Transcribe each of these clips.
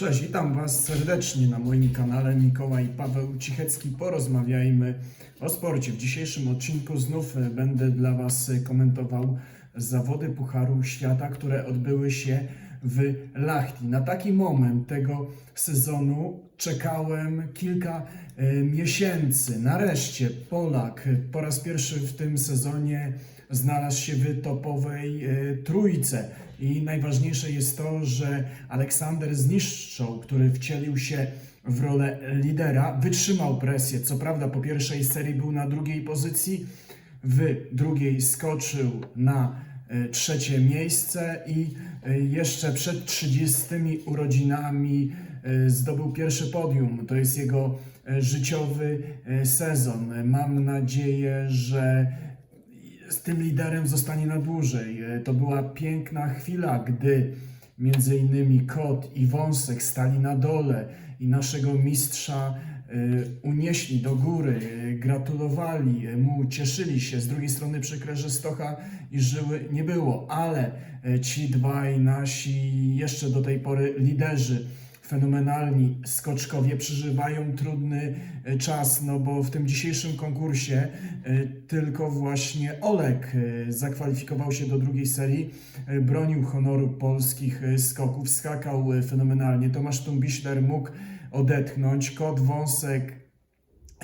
Cześć, witam Was serdecznie na moim kanale Mikołaj Paweł Cichecki. Porozmawiajmy o sporcie. W dzisiejszym odcinku znów e, będę dla Was e, komentował zawody Pucharu Świata, które odbyły się w Lahti. Na taki moment tego sezonu czekałem kilka e, miesięcy. Nareszcie Polak po raz pierwszy w tym sezonie znalazł się w topowej trójce. I najważniejsze jest to, że Aleksander Zniszczą, który wcielił się w rolę lidera, wytrzymał presję. Co prawda po pierwszej serii był na drugiej pozycji, w drugiej skoczył na e, trzecie miejsce i e, jeszcze przed 30 urodzinami e, zdobył pierwszy podium. To jest jego życiowy sezon. Mam nadzieję, że z tym liderem zostanie na dłużej. E, To była piękna chwila, gdy między innymi Kot i Wąsek stali na dole i naszego mistrza e, unieśli do góry, e, gratulowali mu, cieszyli się. Z drugiej strony przykre, że Stocha i Żyły nie było, ale ci dwaj nasi jeszcze do tej pory liderzy fenomenalni skoczkowie przeżywają trudny e, czas, no bo w tym dzisiejszym konkursie e, tylko właśnie Olek e, zakwalifikował się do drugiej serii, bronił honoru polskich skoków, skakał fenomenalnie. Tomasz Tumbiśler mógł odetchnąć, Kot Wąsek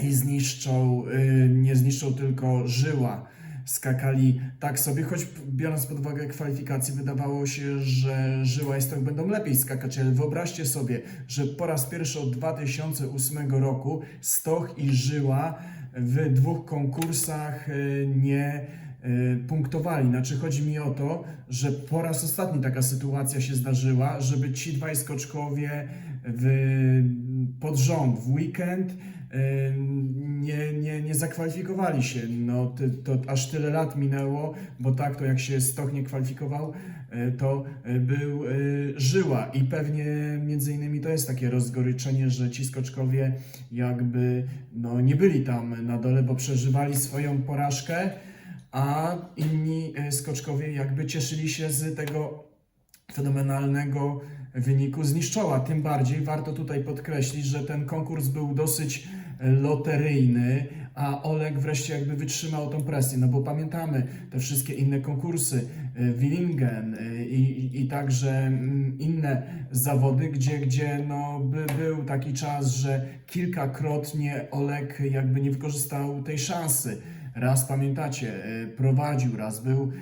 i zniszczą, nie zniszczą tylko żyła. Skakali tak sobie, choć biorąc pod uwagę kwalifikacje, wydawało się, że żyła i stok będą lepiej skakać, ale wyobraźcie sobie, że po raz pierwszy od 2008 roku Stoch i Żyła w dwóch konkursach y, nie y, punktowali. Znaczy chodzi mi o to, że po raz ostatni taka sytuacja się zdarzyła, żeby ci dwaj skoczkowie w, pod rząd w weekend nie, nie, nie zakwalifikowali się. No, ty, to aż tyle lat minęło, bo tak to jak się Stok nie kwalifikował, y, to y, był y, Żyła i pewnie między innymi to jest takie rozgoryczenie, że ci skoczkowie jakby no, nie byli tam na dole, bo przeżywali swoją porażkę, a inni skoczkowie jakby cieszyli się z tego fenomenalnego wyniku zniszczała. Tym bardziej warto tutaj podkreślić, że ten konkurs był dosyć e, loteryjny, a Oleg wreszcie jakby wytrzymał tą presję, no bo pamiętamy te wszystkie inne konkursy, e, Willingen e, i, i także mm, inne zawody, gdzie, gdzie no by był taki czas, że kilkakrotnie Oleg jakby nie wykorzystał tej szansy. Raz pamiętacie, e, prowadził, raz był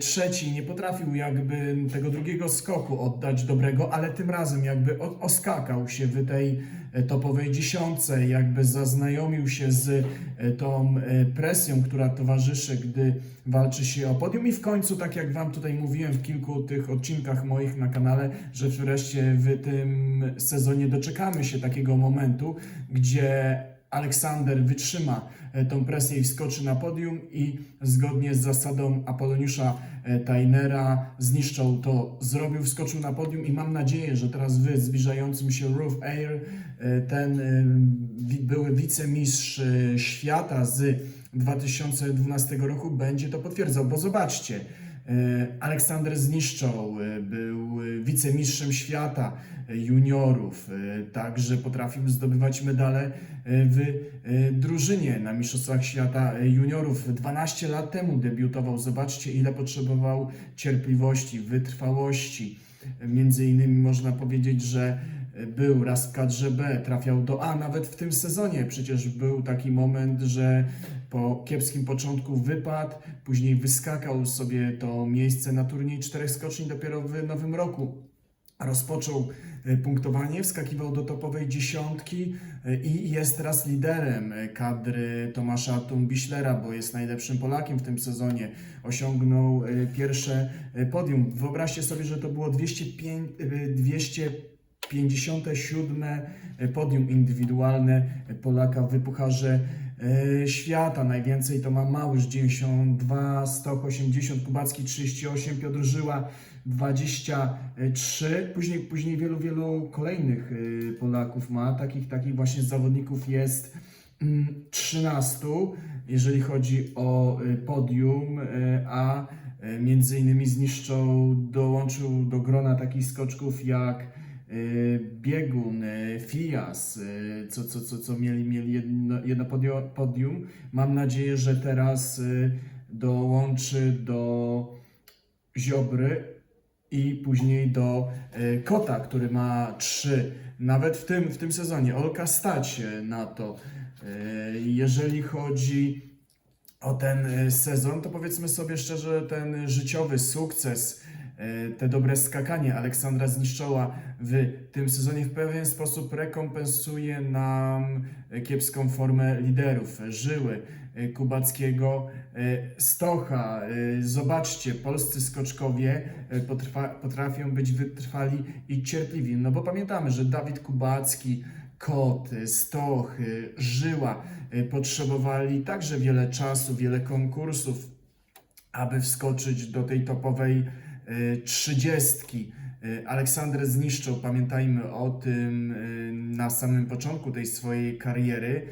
trzeci, nie potrafił jakby tego drugiego skoku oddać dobrego, ale tym razem jakby oskakał się w tej topowej dziesiątce, jakby zaznajomił się z e, tą e, presją, która towarzyszy, gdy walczy się o podium. I w końcu, tak jak Wam tutaj mówiłem w kilku tych odcinkach moich na kanale, że wreszcie w tym sezonie doczekamy się takiego momentu, gdzie Aleksander wytrzyma e, tą presję i wskoczy na podium i zgodnie z zasadą Apoloniusza e, Tainera zniszczą to, zrobił, wskoczył na podium i mam nadzieję, że teraz wy zbliżającym się Roof Air, e, ten były wicemistrz świata z 2012 roku będzie to potwierdzał, bo zobaczcie, Aleksander Zniszczą e, był e, wicemistrzem świata e, juniorów, e, także potrafił zdobywać medale e, w e, drużynie na Mistrzostwach Świata e, juniorów. 12 lat temu debiutował. Zobaczcie, ile potrzebował cierpliwości, wytrwałości. E, Między innymi można powiedzieć, że e, był raz w kadrze B, trafiał do A nawet w tym sezonie. Przecież był taki moment, że po kiepskim początku wypadł, później wyskakał sobie to miejsce na turniej czterech skoczni dopiero w nowym roku. Rozpoczął e, punktowanie, wskakiwał do topowej dziesiątki e, i jest teraz liderem kadry Tomasza Tumbiślera, bo jest najlepszym Polakiem w tym sezonie. Osiągnął e, pierwsze podium. Wyobraźcie sobie, że to było 205, 200 57. E, podium indywidualne e, Polaka w Wypucharze e, Świata. Najwięcej to ma Małysz 92, Stok 80, Kubacki 38, Piotr Żyła 23. Później, później wielu, wielu kolejnych Polaków ma. Takich, takich właśnie zawodników jest mm, 13, jeżeli chodzi o podium, a między innymi zniszczą, dołączył do grona takich skoczków jak Biegun, y, Fias, y, co, co, co, co mieli, mieli jedno, jedno podium. Mam nadzieję, że teraz y, dołączy do Ziobry i później do y, Kota, który ma trzy. Nawet w tym, w tym sezonie Olka stać y, na to. Y, Jeżeli chodzi o ten y, sezon, to powiedzmy sobie szczerze, ten życiowy sukces, y, te dobre skakanie Aleksandra Zniszczoła w tym sezonie w pewien sposób rekompensuje nam kiepską formę liderów. Żyły y, Kubackiego, y, Stocha. Zobaczcie, polscy skoczkowie potrwa, potrafią być wytrwali i cierpliwi. No bo pamiętamy, że Dawid Kubacki, Kot, Stoch, Żyła potrzebowali także wiele czasu, wiele konkursów, aby wskoczyć do tej topowej trzydziestki. Aleksander zniszczył, pamiętajmy o tym y, na samym początku tej swojej kariery.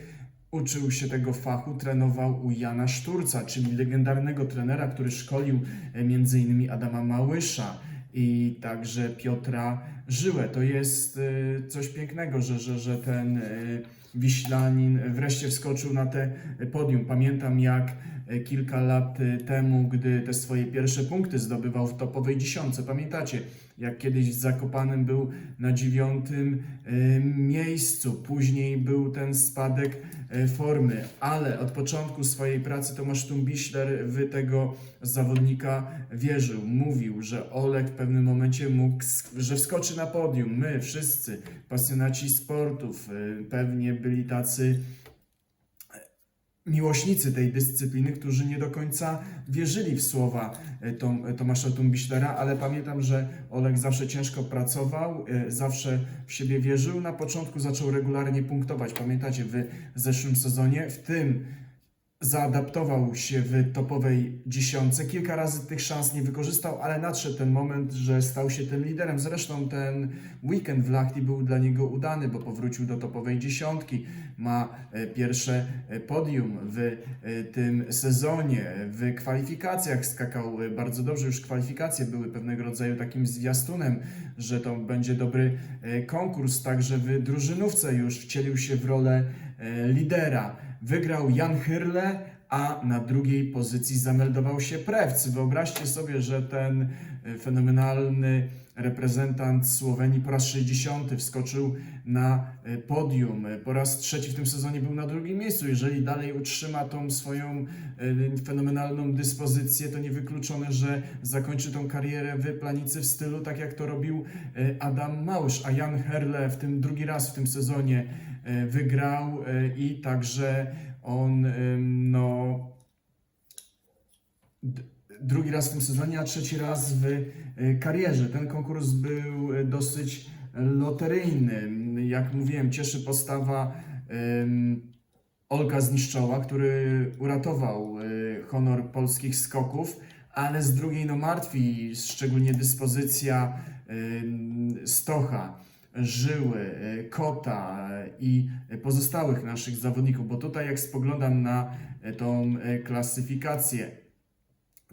Uczył się tego fachu, trenował u Jana Szturca, czyli legendarnego trenera, który szkolił y, m.in. Adama Małysza i także Piotra Żyłę. To jest y, coś pięknego, że, że, że ten y, Wiślanin wreszcie wskoczył na te podium. Pamiętam jak y, kilka lat temu, gdy te swoje pierwsze punkty zdobywał w topowej dziesiątce. Pamiętacie, jak kiedyś w Zakopanem był na dziewiątym miejscu, później był ten spadek formy, ale od początku swojej pracy Tomasz Tumbiśler w tego zawodnika wierzył. Mówił, że Olek w pewnym momencie mógł, że wskoczy na podium. My wszyscy, pasjonaci sportów, y, pewnie byli tacy miłośnicy tej dyscypliny, którzy nie do końca wierzyli w słowa e, Tom, e, Tomasza Tumbiślera, ale pamiętam, że Olek zawsze ciężko pracował, e, zawsze w siebie wierzył. Na początku zaczął regularnie punktować. Pamiętacie, w zeszłym sezonie, w tym zaadaptował się w topowej dziesiątce. Kilka razy tych szans nie wykorzystał, ale nadszedł ten moment, że stał się tym liderem. Zresztą ten weekend w Lahti był dla niego udany, bo powrócił do topowej dziesiątki. Ma e, pierwsze e, podium w e, tym sezonie. W kwalifikacjach skakał bardzo dobrze. Już kwalifikacje były pewnego rodzaju takim zwiastunem, że to będzie dobry konkurs. Także w drużynówce już wcielił się w rolę lidera. Wygrał Jan Hyrle, a na drugiej pozycji zameldował się Prewc. Wyobraźcie sobie, że ten fenomenalny reprezentant Słowenii po raz 60 wskoczył na e, podium. Po raz trzeci w tym sezonie był na drugim miejscu. Jeżeli dalej utrzyma tą swoją e, fenomenalną dyspozycję, to niewykluczone, że zakończy tą karierę w planicy w stylu tak jak to robił e, Adam Małysz, a Jan Herle w tym drugi raz w tym sezonie wygrał i także on no drugi raz w tym sezonie, a trzeci raz w y, karierze. Ten konkurs był y, dosyć loteryjny. Jak mówiłem, cieszy postawa Olka Zniszczoła, który uratował y, honor polskich skoków, ale z drugiej no martwi szczególnie dyspozycja Stocha. Żyły, Kota i pozostałych naszych zawodników, bo tutaj jak spoglądam na tą klasyfikację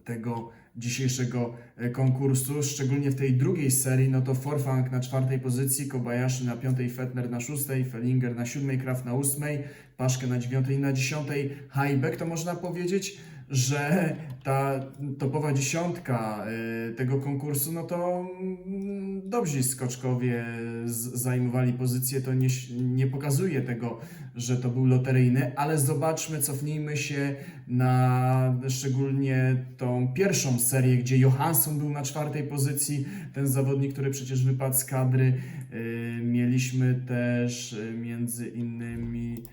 tego dzisiejszego y, konkursu, szczególnie w tej drugiej serii, no to Forfang na czwartej pozycji, Kobayashi na piątej, Fettner na szóstej, Fellinger na siódmej, Kraft na ósmej, Paszkę na dziewiątej i na dziesiątej, Hajbek, to można powiedzieć, że ta topowa dziesiątka y, tego konkursu, no to mm, dobrzy skoczkowie zajmowali pozycję, to nie, nie pokazuje tego, że to był loteryjny, ale zobaczmy, cofnijmy się na szczególnie tą pierwszą serię, gdzie Johansson był na czwartej pozycji, ten zawodnik, który przecież wypadł z kadry. Y, Mieliśmy też y, między innymi,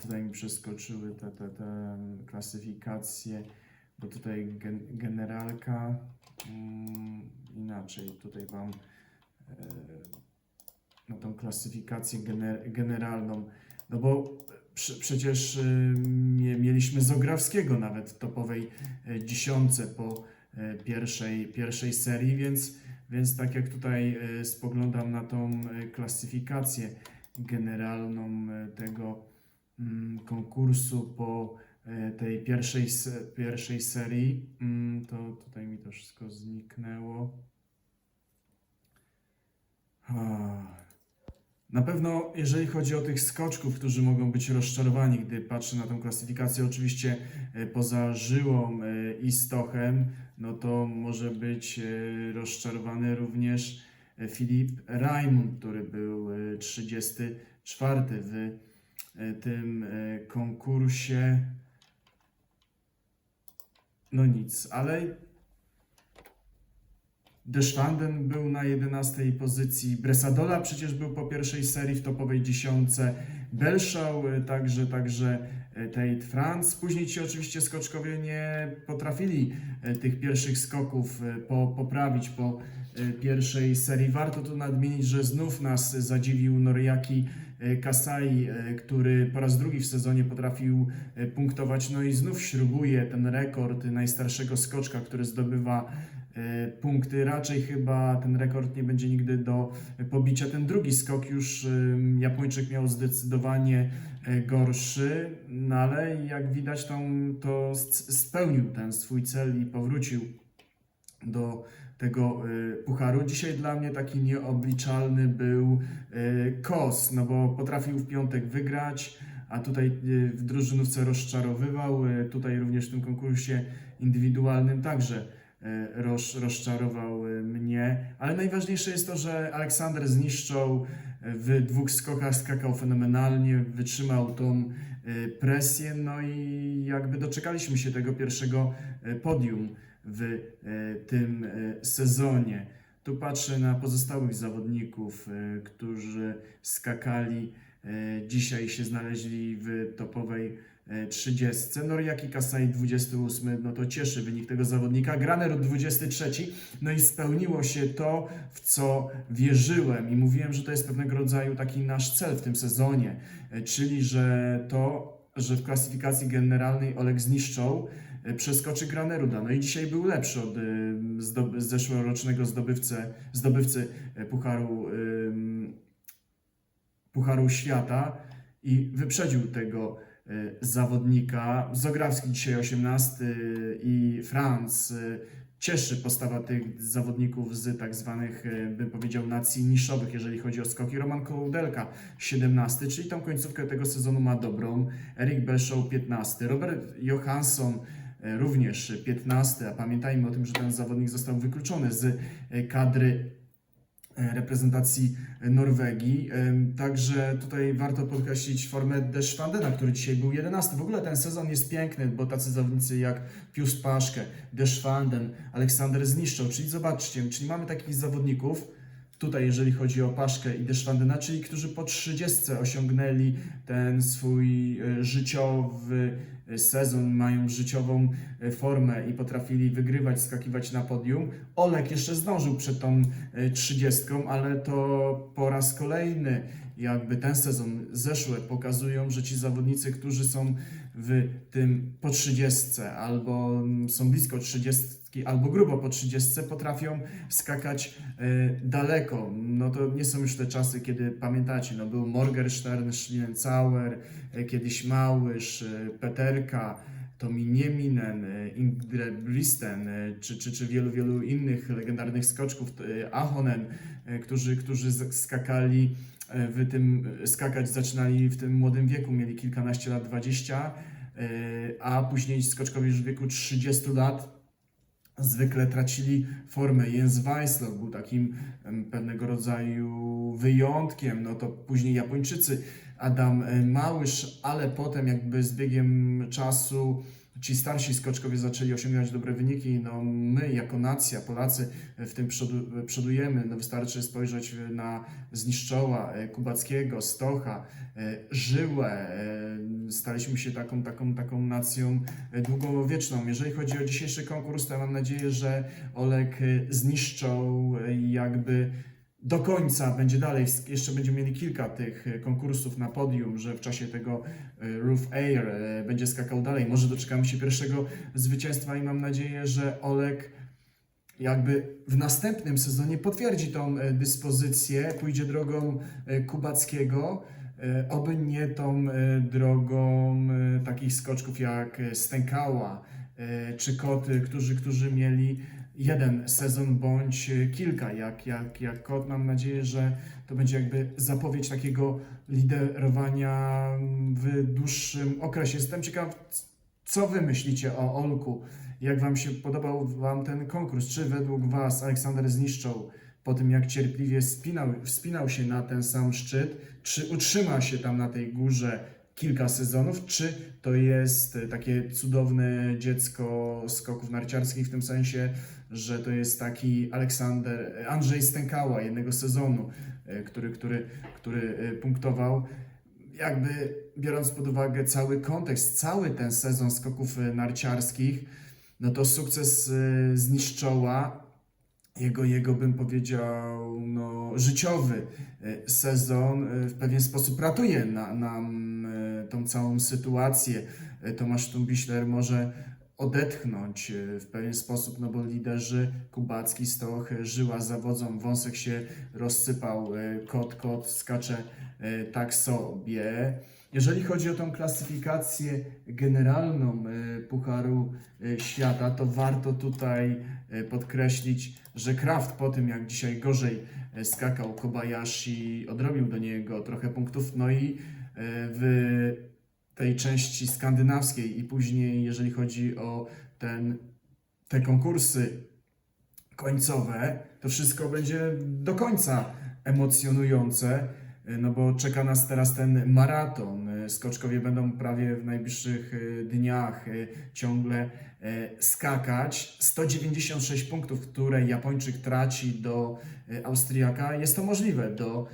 tutaj mi przeskoczyły te, te, te klasyfikacje, bo tutaj gen, generalka mm, inaczej, tutaj Wam e, na tą klasyfikację gener, generalną, no bo prze- przecież y, mie- mieliśmy Zograwskiego nawet w topowej e, dziesiątce po e, pierwszej, pierwszej serii, więc, więc tak jak tutaj e, spoglądam na tą e, klasyfikację generalną e, tego konkursu po e, tej pierwszej, pierwszej serii, mm, to tutaj mi to wszystko zniknęło. Na pewno, jeżeli chodzi o tych skoczków, którzy mogą być rozczarowani, gdy patrzę na tą klasyfikację, oczywiście e, poza Żyłą e, i Stochem, no to może być rozczarowany również Filip Raimund, który był e, 34 w tym e, konkursie. No nic, ale Deschwanden był na 11 pozycji, Bresadola przecież był po pierwszej serii w topowej dziesiątce, Belszał y, także, także Tate France. Później ci oczywiście skoczkowie nie potrafili tych pierwszych skoków po, poprawić po pierwszej serii. Warto tu nadmienić, że znów nas zadziwił Noriaki y, Kasai, y, który po raz drugi w sezonie potrafił punktować, no i znów śrubuje ten rekord najstarszego skoczka, który zdobywa e, punkty. Raczej chyba ten rekord nie będzie nigdy do pobicia. Ten drugi skok już Japończyk miał zdecydowanie e, gorszy, no ale jak widać to, to spełnił ten swój cel i powrócił do tego e, pucharu. Dzisiaj dla mnie taki nieobliczalny był e, Kos, no bo potrafił w piątek wygrać, a tutaj e, w drużynówce rozczarowywał, tutaj również w tym konkursie indywidualnym także roz, rozczarował mnie, ale najważniejsze jest to, że Aleksander zniszczał w dwóch skokach, skakał fenomenalnie, wytrzymał tą presję, no i jakby doczekaliśmy się tego pierwszego podium w e, tym e, sezonie. Tu patrzę na pozostałych zawodników, e, którzy skakali dzisiaj się znaleźli w topowej e, 30. Noriaki Kasai 28, no to cieszy wynik tego zawodnika. Graner 23, no i spełniło się to, w co wierzyłem i mówiłem, że to jest pewnego rodzaju taki nasz cel w tym sezonie, czyli że to, że w klasyfikacji generalnej Oleg zniszczał, przeskoczy Graneruda. No i dzisiaj był lepszy od y, zdob- zeszłorocznego zdobywcę, zdobywcy e, Pucharu, Pucharu Świata i wyprzedził tego e, zawodnika. Zograwski dzisiaj 18 i Franz. e, Cieszy postawa tych zawodników z tak zwanych, e, bym powiedział, nacji niszowych, jeżeli chodzi o skoki. Roman Kołdelka 17, czyli tą końcówkę tego sezonu ma dobrą. Erik Belshaw 15, Robert Johansson e, również 15, a pamiętajmy o tym, że ten zawodnik został wykluczony z e, kadry e, reprezentacji Norwegii. Także tutaj warto podkreślić formę Deschwandena, który dzisiaj był 11. W ogóle ten sezon jest piękny, bo tacy zawodnicy jak Pius Paszke, Deschwanden, Aleksander Zniszczał, czyli zobaczcie, czyli mamy takich zawodników, tutaj jeżeli chodzi o Paszkę i Deschwandena, czyli którzy po 30 osiągnęli ten swój e, życiowy e, sezon, mają życiową e, formę i potrafili wygrywać, skakiwać na podium. Olek jeszcze zdążył przed tą e, 30, ale to po raz kolejny jakby ten sezon zeszły pokazują, że ci zawodnicy, którzy są w tym po 30 albo mm, są blisko 30 albo grubo po 30 potrafią skakać e, daleko. No to nie są już te czasy, kiedy pamiętacie, no był Morgenstern, Schliencauer, e, kiedyś Małysz, e, Peterka, Tomi Nieminen, e, Ingrid Bristen, e, czy, czy, czy wielu, wielu innych legendarnych skoczków, Ahonen, którzy, którzy skakali w tym, skakać zaczynali w tym młodym wieku, mieli kilkanaście lat, 20, e, a później skoczkowie już w wieku 30 lat zwykle tracili formę. Jens Weissloch był takim pewnego rodzaju wyjątkiem, no to później Japończycy, Adam e, Małysz, ale potem jakby z biegiem czasu ci starsi skoczkowie zaczęli osiągać dobre wyniki, no my jako nacja, Polacy w tym przodu, przodujemy, no wystarczy spojrzeć na Zniszczoła, e, Kubackiego, Stocha, e, Żyłę, e, staliśmy się taką, taką, taką nacją długowieczną. Jeżeli chodzi o dzisiejszy konkurs, to mam nadzieję, że Olek zniszczał jakby do końca będzie dalej, jeszcze będziemy mieli kilka tych e, konkursów na podium, że w czasie tego e, Roof Air e, będzie skakał dalej. Może doczekamy się pierwszego zwycięstwa i mam nadzieję, że Olek jakby w następnym sezonie potwierdzi tą dyspozycję, pójdzie drogą Kubackiego, oby nie tą drogą takich skoczków jak Stękała czy Koty, którzy, którzy mieli jeden sezon bądź kilka. Jak, jak, jak kot, mam nadzieję, że to będzie jakby zapowiedź takiego liderowania w dłuższym okresie. Jestem ciekaw, co wy myślicie o Olku? Jak wam się podobał wam ten konkurs? Czy według was Aleksander zniszczał po tym, jak cierpliwie spinał, wspinał się na ten sam szczyt? Czy utrzyma się tam na tej górze kilka sezonów? Czy to jest takie cudowne dziecko skoków narciarskich w tym sensie, że to jest taki Aleksander, Andrzej Stękała jednego sezonu, e, który, który, który e, punktował jakby biorąc pod uwagę cały kontekst, cały ten sezon skoków e, narciarskich, no to sukces e, zniszczoła jego, jego bym powiedział, no, życiowy e, sezon e, w pewien sposób ratuje na, nam e, tą całą sytuację. E, Tomasz Tumbiśler może odetchnąć e, w pewien sposób, no bo liderzy Kubacki, Stoch, Żyła zawodzą, Wąsek się rozsypał, e, Kot, Kot skacze e, tak sobie. Jeżeli chodzi o tą klasyfikację generalną Pucharu Świata, to warto tutaj podkreślić, że Kraft po tym, jak dzisiaj gorzej skakał Kobayashi, odrobił do niego trochę punktów, no i w tej części skandynawskiej i później, jeżeli chodzi o ten, te konkursy końcowe, to wszystko będzie do końca emocjonujące, no bo czeka nas teraz ten maraton. Y, Skoczkowie będą prawie w najbliższych y, dniach y, ciągle skakać. 196 punktów, które Japończyk traci do Austriaka, jest to możliwe do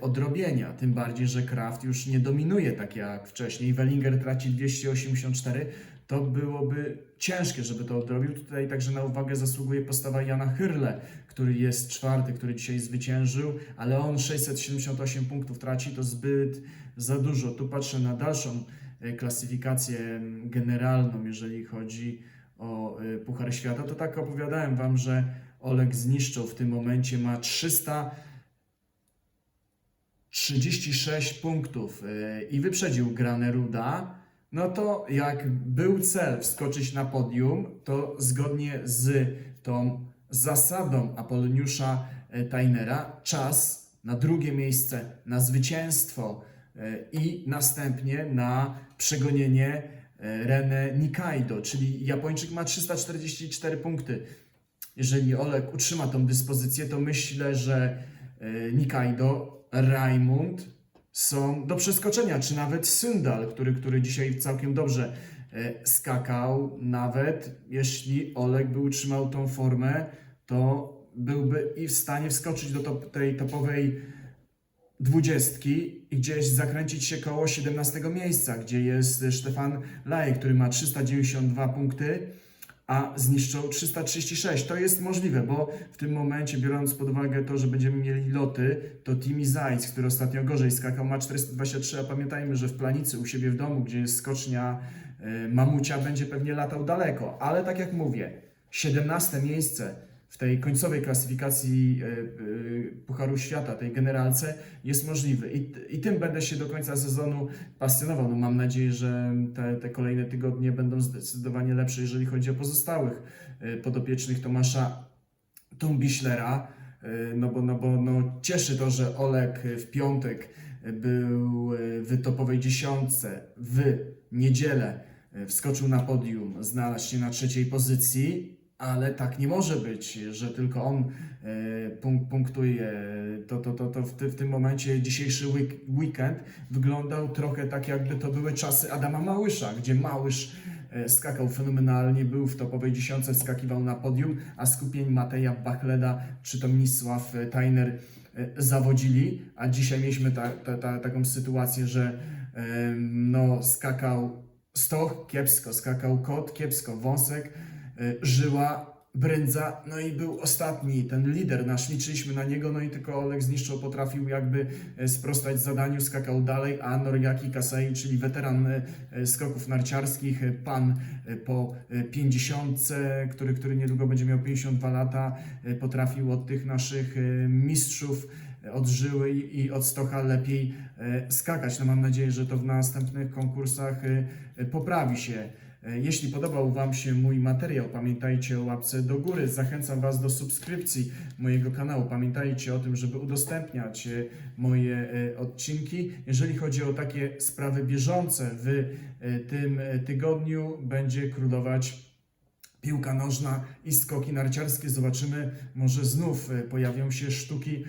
odrobienia. Tym bardziej, że Kraft już nie dominuje tak jak wcześniej. Wellinger traci 284. To byłoby ciężkie, żeby to odrobił. Tutaj także na uwagę zasługuje postawa Jana Hyrle, który jest czwarty, który dzisiaj zwyciężył, ale on 678 punktów traci, to zbyt za dużo. Tu patrzę na dalszą e, klasyfikację m, generalną, jeżeli chodzi o e, Puchar Świata. To tak opowiadałem Wam, że Oleg zniszczył w tym momencie, ma 336 punktów e, i wyprzedził Graneruda. No to jak był cel wskoczyć na podium, to zgodnie z tą zasadą Apoloniusza Tainera czas na drugie miejsce, na zwycięstwo i następnie na przegonienie e, René Nikaido, czyli Japończyk ma 344 punkty. Jeżeli Olek utrzyma tą dyspozycję, to myślę, że e, Nikaido, Raimund są do przeskoczenia, czy nawet Syndal, który, który dzisiaj całkiem dobrze e, skakał, nawet jeśli Olek by utrzymał tą formę, to byłby i w stanie wskoczyć do top, tej topowej dwudziestki i gdzieś zakręcić się koło 17 miejsca, gdzie jest Stefan Laj, który ma 392 punkty, a zniszczą 336. To jest możliwe, bo w tym momencie, biorąc pod uwagę to, że będziemy mieli loty, to Timi Zajc, który ostatnio gorzej skakał, ma 423, a pamiętajmy, że w Planicy u siebie w domu, gdzie jest skocznia y, Mamucia, będzie pewnie latał daleko. Ale tak jak mówię, 17 miejsce w tej końcowej klasyfikacji y, y, Pucharu Świata, tej generalce, jest możliwy. I, I tym będę się do końca sezonu pasjonował. No, mam nadzieję, że te, te kolejne tygodnie będą zdecydowanie lepsze, jeżeli chodzi o pozostałych y, podopiecznych Tomasza Tumbiślera. Y, No bo, no bo no, cieszy to, że Olek w piątek był w topowej dziesiątce, w niedzielę wskoczył na podium, znalazł się na trzeciej pozycji, ale tak nie może być, że tylko on e, punk- punktuje. To, to, to, to w, w tym momencie dzisiejszy week, weekend wyglądał trochę tak, jakby to były czasy Adama Małysza, gdzie Małysz e, skakał fenomenalnie, był w topowej dziesiątce, skakiwał na podium, a skupień Mateja Bachleda czy to Misław e, Tajner zawodzili, a dzisiaj mieliśmy ta, ta, ta, taką sytuację, że no, skakał Stoch kiepsko, skakał Kot kiepsko, Wąsek Żyła, Brędza, no i był ostatni, ten lider nasz, liczyliśmy na niego, no i tylko Oleg zniszczył, potrafił jakby e, sprostać zadaniu, skakał dalej, a Noriaki Kasei, czyli weteran e, skoków narciarskich, pan po e, 50, który, który niedługo będzie miał 52 lata, potrafił od tych naszych mistrzów e, od Żyły i od Stocha lepiej skakać. No mam nadzieję, że to w następnych konkursach poprawi się. E, Jeśli podobał Wam się mój materiał, pamiętajcie o łapce do góry. Zachęcam Was do subskrypcji mojego kanału. Pamiętajcie o tym, żeby udostępniać e, moje e, odcinki. Jeżeli chodzi o takie sprawy bieżące, w tym tygodniu będzie królować piłka nożna i skoki narciarskie. Zobaczymy, może znów pojawią się sztuki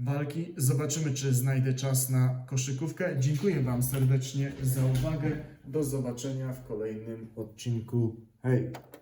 walki. Zobaczymy, czy znajdę czas na koszykówkę. Dziękuję Wam serdecznie za uwagę. Do zobaczenia w kolejnym odcinku. Hej!